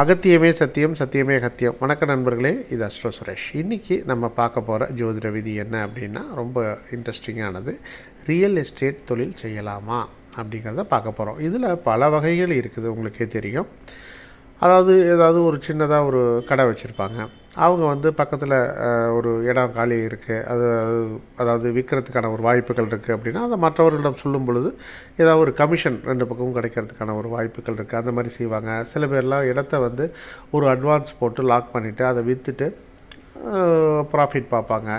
அகத்தியமே சத்தியம் சத்தியமே அகத்தியம். வணக்க நண்பர்களே இது அஸ்வ சுரேஷ். இன்றைக்கி நம்ம பார்க்க போகிற ஜோதிட விதி என்ன அப்படின்னா ரொம்ப இன்ட்ரெஸ்டிங்கானது ரியல் எஸ்டேட் தொழில் செய்யலாமா அப்படிங்கிறத பார்க்க போகிறோம் இதில் பல வகைகள் இருக்குது உங்களுக்கே தெரியும். அதாவது ஏதாவது ஒரு சின்னதாக ஒரு கடை வச்சுருப்பாங்க. அவங்க வந்து பக்கத்தில் ஒரு இடம் காலி இருக்குது அது அது- அதாவது விற்கிறதுக்கான ஒரு வாய்ப்புகள் இருக்குது அப்படின்னா அதை மற்றவர்களிடம் சொல்லும் பொழுது ஏதாவது ஒரு கமிஷன் ரெண்டு பக்கமும் கிடைக்கிறதுக்கான ஒரு வாய்ப்புகள் இருக்குது அந்த மாதிரி செய்வாங்க. சில பேர்லாம் இடத்த வந்து ஒரு அட்வான்ஸ் போட்டு லாக் பண்ணிவிட்டு அதை விற்றுட்டு ப்ராஃபிட் பார்ப்பாங்க.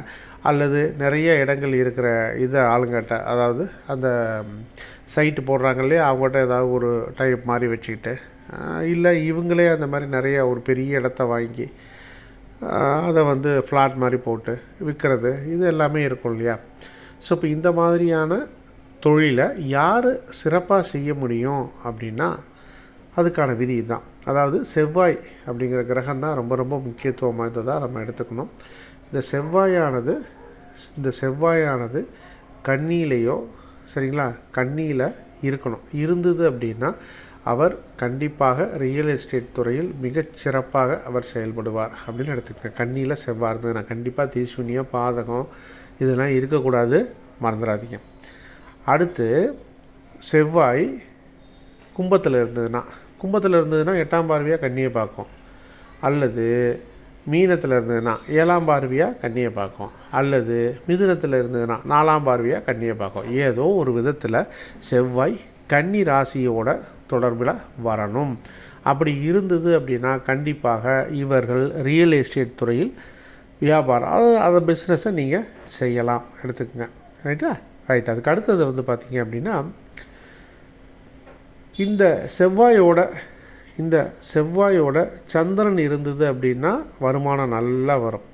அல்லது நிறைய இடங்கள் இருக்கிற இதை ஆளுங்கிட்ட அதாவது அந்த சைட்டு போடுறாங்க இல்லையா அவங்ககிட்ட ஏதாவது ஒரு டைப் மாதிரி வச்சுக்கிட்டு இல்லை இவங்களே அந்த மாதிரி நிறைய ஒரு பெரிய இடத்த வாங்கி அதை வந்து ஃப்ளாட் மாதிரி போட்டு விற்கிறது. இது எல்லாமே இருக்கும் இல்லையா? ஸோ இப்போ இந்த மாதிரியான தொழிலை யார் சிறப்பாக செய்ய முடியும் அப்படின்னா அதுக்கான விதி தான் அதாவது செவ்வாய் அப்படிங்கிற கிரகம் தான் ரொம்ப ரொம்ப முக்கியத்துவம் வாய்ந்ததாக நம்ம எடுத்துக்கணும். இந்த செவ்வாயானது இந்த செவ்வாயானது கண்ணியிலையோ சரிங்களா? கண்ணியில் இருக்கணும். இருந்தது அப்படின்னா அவர் கண்டிப்பாக ரியல் எஸ்டேட் துறையில் மிகச் சிறப்பாக அவர் செயல்படுவார் அப்படின்னு எடுத்துக்கிட்டேன் கண்ணியில் செவ்வாய் இருந்தது நான் கண்டிப்பாக தீசூனியம் பாதகம் இதெல்லாம் இருக்கக்கூடாது. மறந்துடாதீங்க. அடுத்து செவ்வாய் கும்பத்தில் இருந்ததுன்னா கும்பத்தில் இருந்ததுன்னா எட்டாம் பார்வையாக கண்ணியை பார்க்கும். அல்லது மீனத்தில் இருந்ததுன்னா ஏழாம் பார்வையாக கண்ணியை பார்க்கும். அல்லது மிதுனத்தில் இருந்ததுன்னா நாலாம் பார்வையாக கண்ணியை பார்க்கும். ஏதோ ஒரு விதத்தில் செவ்வாய் கன்னி ராசியோட தொடர்பில் வரணும். அப்படி இருந்தது அப்படின்னா கண்டிப்பாக இவர்கள் ரியல் எஸ்டேட் துறையில் வியாபாரம் அது அந்த பிஸ்னஸை நீங்கள் செய்யலாம். எடுத்துக்கங்க. ரைட்டா ரைட் அதுக்கு அடுத்தது வந்து பார்த்தீங்க அப்படின்னா இந்த செவ்வாயோட இந்த செவ்வாயோட சந்திரன் இருந்தது அப்படின்னா வருமானம் நல்லா வரும்.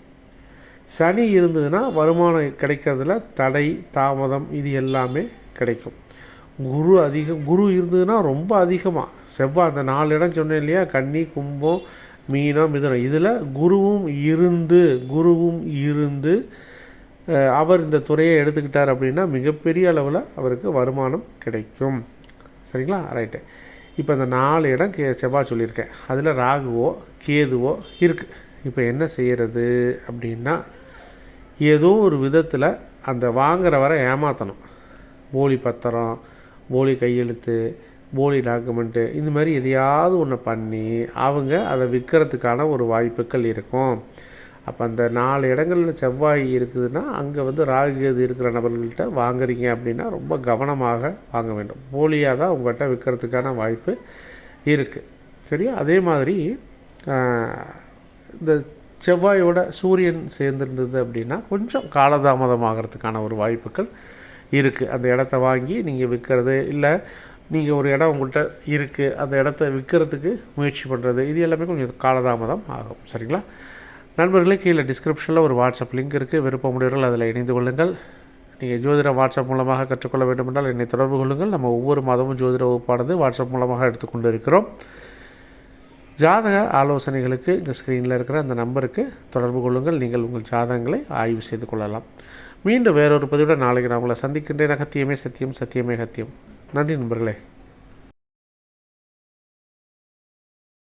சனி இருந்ததுன்னா வருமானம் கிடைக்கிறதுல தடை தாமதம் இது எல்லாமே கிடைக்கும். குரு அதிகம் குரு இருந்ததுன்னா ரொம்ப அதிகமாக செவ்வாய் அந்த நாலு இடம் சொன்னேன் இல்லையா? கன்னி கும்பம் மீனம் மிதுனம். இதில் குருவும் இருந்து குருவும் இருந்து அவர் இந்த துறையை எடுத்துக்கிட்டார் அப்படின்னா மிகப்பெரிய அளவில் அவருக்கு வருமானம் கிடைக்கும். சரிங்களா? ரைட்டு இப்போ இந்த நாலு இடம் கே செவ்வாய் சொல்லியிருக்கேன். அதில் ராகுவோ கேதுவோ இருக்குது இப்போ என்ன செய்கிறது அப்படின்னா ஏதோ ஒரு விதத்தில் அந்த வாங்குறவரை ஏமாற்றணும் போலி பத்திரம் போலி கையெழுத்து போலி டாக்குமெண்ட்டு இந்த மாதிரி எதையாவது ஒன்று பண்ணி அவங்க அதை விற்கிறதுக்கான ஒரு வாய்ப்புகள் இருக்கும். அப்போ அந்த நாலு இடங்களில் செவ்வாய் இருக்குதுன்னா அங்கே வந்து ராகு இருக்கிற நபர்கள்ட்ட வாங்குறீங்க அப்படின்னா ரொம்ப கவனமாக வாங்க வேண்டும். போலியாக தான் உங்கள்கிட்ட விற்கிறதுக்கான வாய்ப்பு இருக்குது சரியா? அதே மாதிரி இந்த செவ்வாயோட சூரியன் சேர்ந்துருந்தது அப்படின்னா கொஞ்சம் காலதாமதம் ஆகிறதுக்கான ஒரு வாய்ப்புகள் இருக்குது அந்த இடத்த வாங்கி நீங்கள் விற்கிறது இல்லை நீங்கள் ஒரு இடம் உங்கள்கிட்ட இருக்குது அந்த இடத்த விற்கிறதுக்கு முயற்சி பண்ணுறது இது எல்லாமே கொஞ்சம் காலதாமதம் ஆகும். சரிங்களா? நண்பர்களே கீழே டிஸ்கிரிப்ஷனில் ஒரு வாட்ஸ்அப் லிங்க் இருக்குது விருப்பமுடையவர்கள் அதில் இணைந்து கொள்ளுங்கள். நீங்கள் ஜோதிடம் வாட்ஸ்அப் மூலமாக கற்றுக்கொள்ள வேண்டுமென்றால் என்னை தொடர்பு கொள்ளுங்கள். நம்ம ஒவ்வொரு மாதமும் ஜோதிட வகுப்பானது வாட்ஸ்அப் மூலமாக எடுத்துக்கொண்டு இருக்கிறோம் ஜாதக ஆலோசனைகளுக்கு இந்த ஸ்க்ரீனில் இருக்கிற அந்த நம்பருக்கு தொடர்பு கொள்ளுங்கள். நீங்கள் உங்கள் ஜாதகங்களை ஆய்வு செய்து கொள்ளலாம். மீண்டும் வேறொரு பதிவுடன் நாளைக்கு நான் உங்களை சந்திக்கின்றேன். அகத்தியமே சத்தியம் சத்தியமே சத்தியம் நன்றி நண்பர்களே.